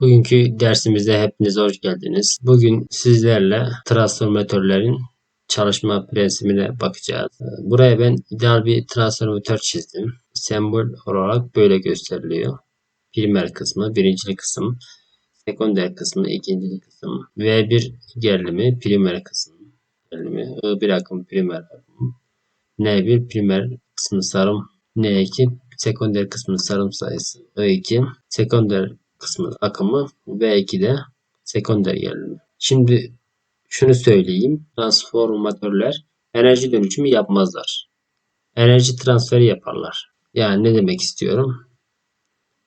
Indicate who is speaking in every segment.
Speaker 1: Bugünkü dersimize hepiniz hoş geldiniz. Bugün sizlerle transformatörlerin çalışma prensibine bakacağız. Buraya ben ideal bir transformatör çizdim. Sembol olarak böyle gösteriliyor. Primer kısmı, birincili kısım, sekonder kısmı, ikincili kısım, V1 gerilimi, primer kısmı gerilimi, I1 akım, primer akım, N1 primer kısmı sarım, N2 sekonder kısmının sarım sayısı, I2 sekonder kısmı akımı V2 de sekonder gerilimi. Şimdi şunu söyleyeyim. Transformatörler enerji dönüşümü yapmazlar. Enerji transferi yaparlar. Yani ne demek istiyorum?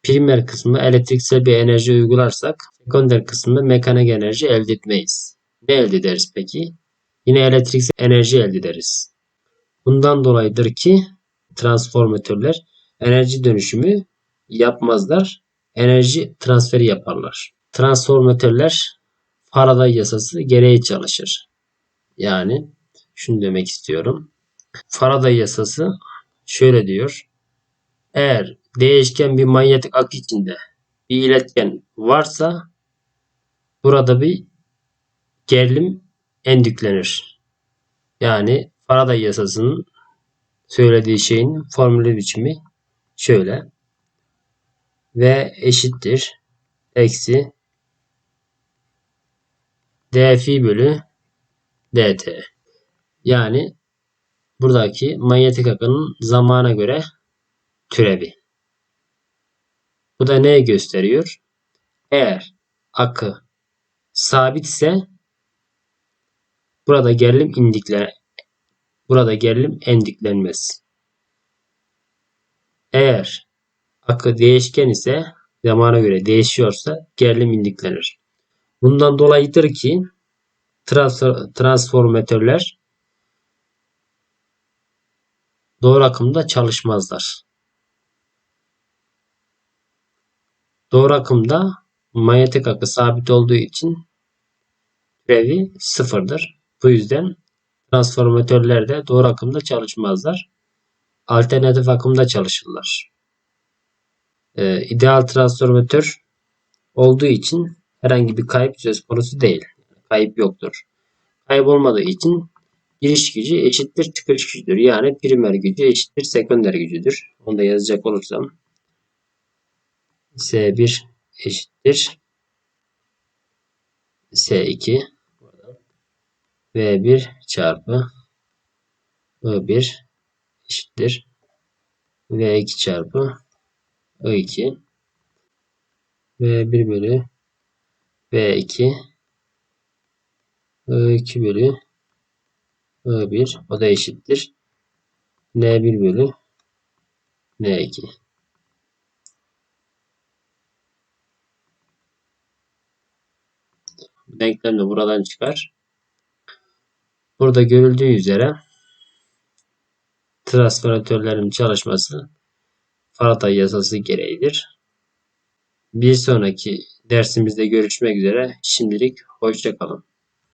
Speaker 1: Primer kısmı elektriksel bir enerji uygularsak sekonder kısmı mekanik enerji elde etmeyiz. Ne elde ederiz peki? Yine elektriksel enerji elde ederiz. Bundan dolayıdır ki transformatörler enerji dönüşümü yapmazlar enerji transferi yaparlar. Transformatörler Faraday yasası gereği çalışır. Yani şunu demek istiyorum. Faraday yasası şöyle diyor. Eğer değişken bir manyetik akı içinde bir iletken varsa burada bir gerilim endüklenir. Yani Faraday yasasının söylediği şeyin formülü biçimi şöyle v eşittir eksi d fi bölü dt. Yani buradaki manyetik akının zamana göre türevi. Bu da neye gösteriyor? Eğer akı sabitse burada gerilim indikler burada gerilim endiklenmez. Eğer akı değişken ise zamana göre değişiyorsa gerilim indiklenir. Bundan dolayıdır ki transformatörler doğru akımda çalışmazlar. Doğru akımda manyetik akı sabit olduğu için türevi sıfırdır. Bu yüzden transformatörler de doğru akımda çalışmazlar. Alternatif akımda çalışırlar e, ideal transformatör olduğu için herhangi bir kayıp söz konusu değil. Kayıp yoktur. Kayıp olmadığı için giriş gücü eşittir çıkış gücüdür. Yani primer gücü eşittir sekonder gücüdür. Onu da yazacak olursam S1 eşittir S2 V1 çarpı I1 eşittir V2 çarpı I2 V1 bölü V2 I2 bölü I1 o da eşittir. N1 bölü N2. Denklem de buradan çıkar. Burada görüldüğü üzere transformatörlerin çalışması Faraday yasası gereğidir. Bir sonraki dersimizde görüşmek üzere. Şimdilik hoşçakalın.